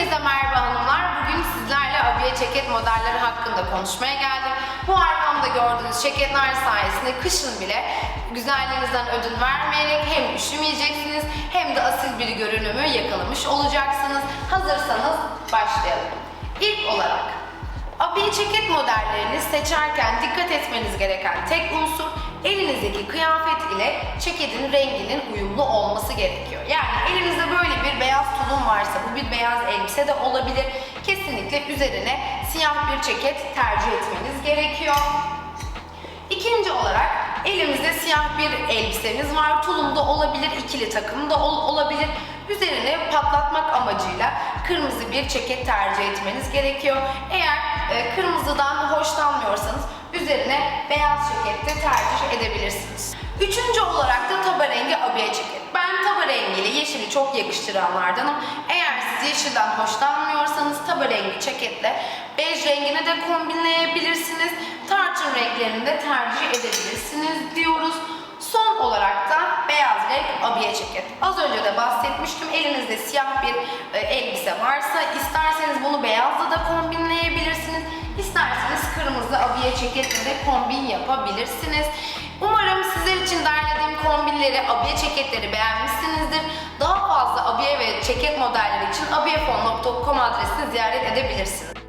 Hepinize merhaba hanımlar. Bugün sizlerle abiye ceket modelleri hakkında konuşmaya geldim. Bu arkamda gördüğünüz ceketler sayesinde kışın bile güzelliğinizden ödün vermeyerek hem üşümeyeceksiniz hem de asil bir görünümü yakalamış olacaksınız. Hazırsanız başlayalım. İlk olarak Abiye ceket modellerini seçerken dikkat etmeniz gereken tek unsur elinizdeki kıyafet ile ceketin renginin uyumlu olması gerekiyor. Yani bu bir beyaz elbise de olabilir. Kesinlikle üzerine siyah bir ceket tercih etmeniz gerekiyor. İkinci olarak elimizde siyah bir elbisemiz var. Tulumda olabilir, ikili takım da ol- olabilir. Üzerine patlatmak amacıyla kırmızı bir ceket tercih etmeniz gerekiyor. Eğer e, kırmızıdan hoşlanmıyorsanız üzerine beyaz ceket de tercih edebilirsiniz. Üçüncü olarak da taba rengi abiye ceket. Ben taba çok yakıştıranlardanım. Eğer siz yeşilden hoşlanmıyorsanız taba rengi ceketle bej rengini de kombinleyebilirsiniz. Tarçın renklerini de tercih edebilirsiniz diyoruz. Son olarak da beyaz renk abiye ceket. Az önce de bahsetmiştim. Elinizde siyah bir e, elbise varsa isterseniz bunu beyazla da kombinleyebilirsiniz. İsterseniz kırmızı abiye ceketle de kombin yapabilirsiniz. Umarım sizler için derlediğim kombinleri, abiye ceketleri beğenmişsinizdir. Daha fazla abiye ve ceket modelleri için abiyefon.com adresini ziyaret edebilirsiniz.